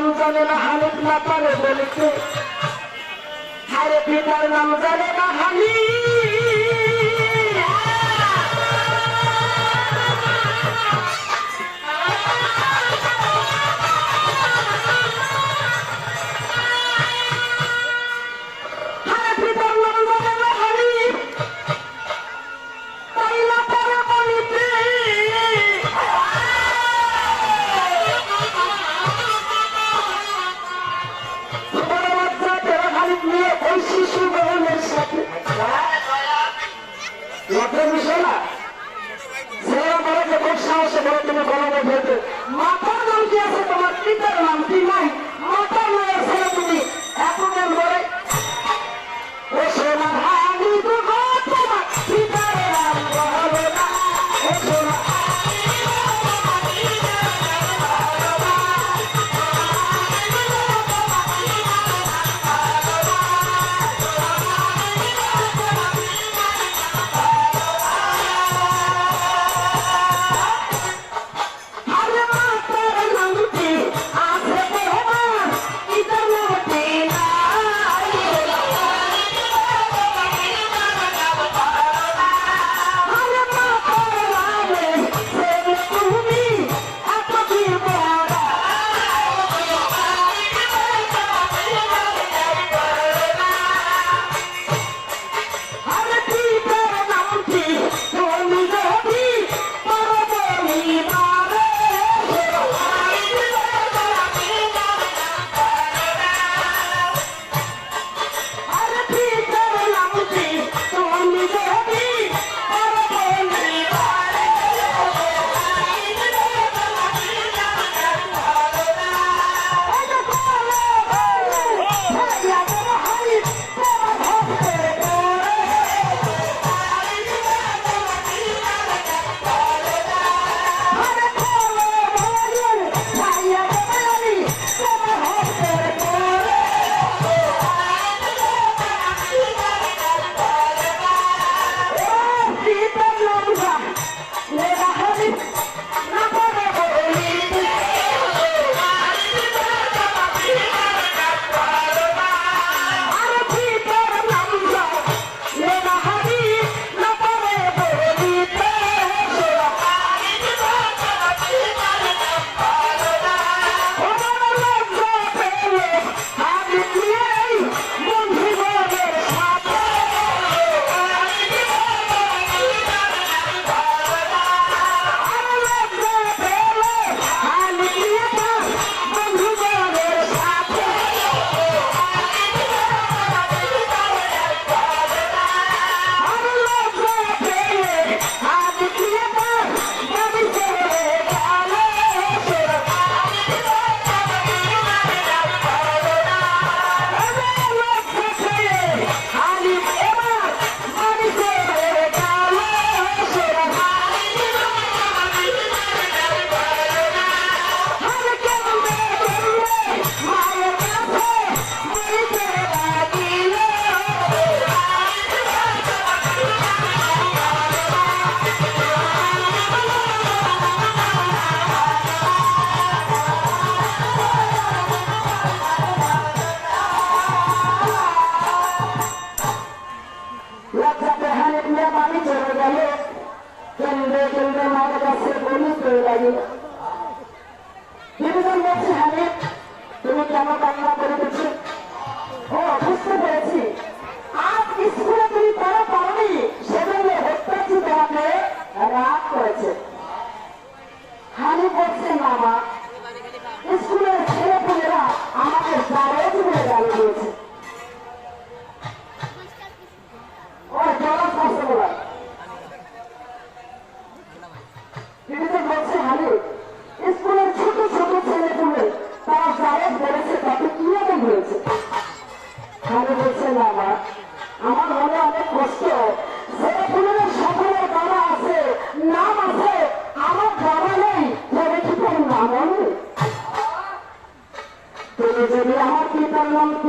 নাম জানে না হানিফ না পারে বলিতে। হারে পিতার নাম জানে না হানি সাহসে বলে তুমি গরমে ভেবে মাথা নাম কি আছে তোমার। লাগিল। বিভীষণ বলছে হানিফ তুমি কেন কান্না করিতেছ ও, বুঝতে পেরেছি। আজ স্কুলে তুমি পড়া পারনি, সেজন্য হত্যাচি তোমাকে রাগ করেছে। হানিফ বলছে না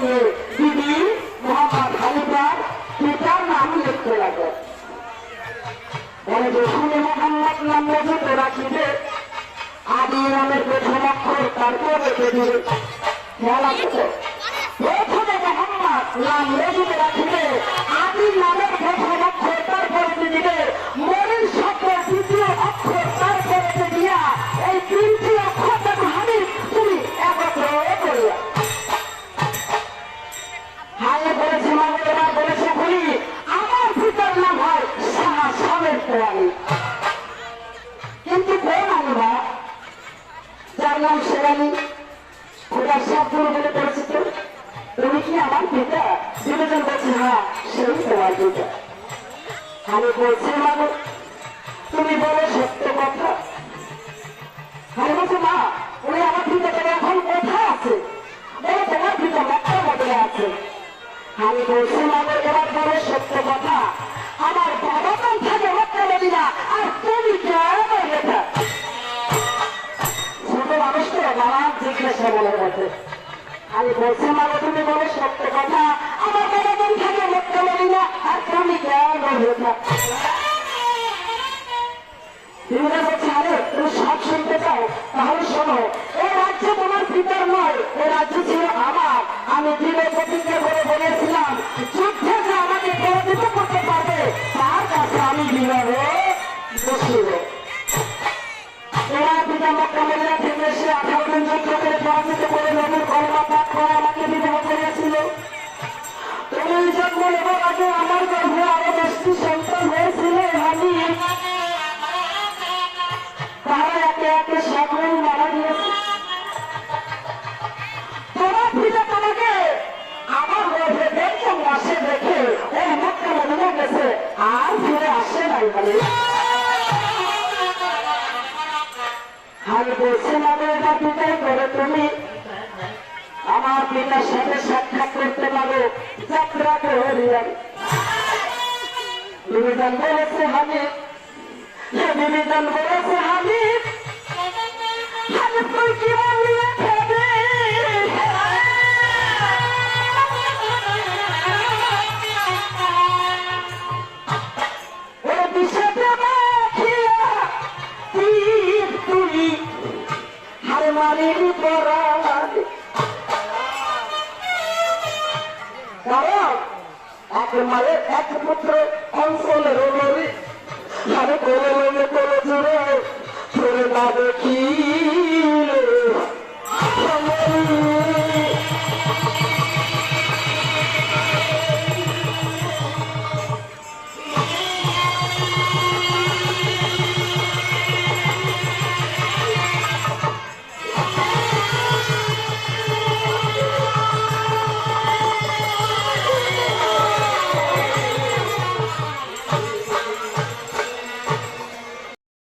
নিয়ে দিদি, মোহাম্মদ হানিফার পিতার নাম লিখতে লাগে বলে যেখানে মোহাম্মদ নাম লিখতে রাখিবে আদি নামের প্রথম দিবে। আদি নামের প্রথম অক্ষর, তারপর দিবে। সাবধান বলে পরিচিত। তুমি কি আমার পিতা? বিবেচন বলছে হ্যাঁ সেই তোমার পিতা। আমি বলছি মানে তুমি বলো সত্য কথা। আমি বলছি, মা, উনি আমার পিতা তবে এখন কোথায় আছে? বলো, তোমার পিতা মক্কা বদলে আছে। আমি বলছি মানে এবার বলো সত্য কথা। আমি বলছি মানে তুমি বলো সত্য কথা। আমার থাকে আর তুমি কেন এটা বিবেকা বলছে, আরে, তুমি শুনতে চাও? তাহলে শোনো এই রাজ্য তোমার পিতার নয় এই রাজ্য ছিল আমার। আমি দৃঢ় প্রতিজ্ঞা বলেছিলাম, যুদ্ধে যে আমাকে পরাজিত করতে পারবে, তার কাছে আমি বিরহে বসিব মক্কা মদিনা থেকে এসে আঠারো যুদ্ধ করে পরাজিত করে নবীর কলমা পাঠ করে আমাকে বিবাহ করেছিল তুমি জন্ম নেবার আগে আমার গর্ভে আরও দশটি সন্তান হয়েছিল। আমি তারা একে একে সকল মারা গিয়েছে। তুমি আমার পিতার সাথে সাক্ষাৎ করতে পারো যাত্রা প্রহরিয়ার নিবেদন বলেছে আমি নিবেদন বলেছে আমি তুই কি সমুদ্র অঞ্চলের নদী সারে কোলে লবে কোলে জুড়ে তোরে না দেখিলে। সময়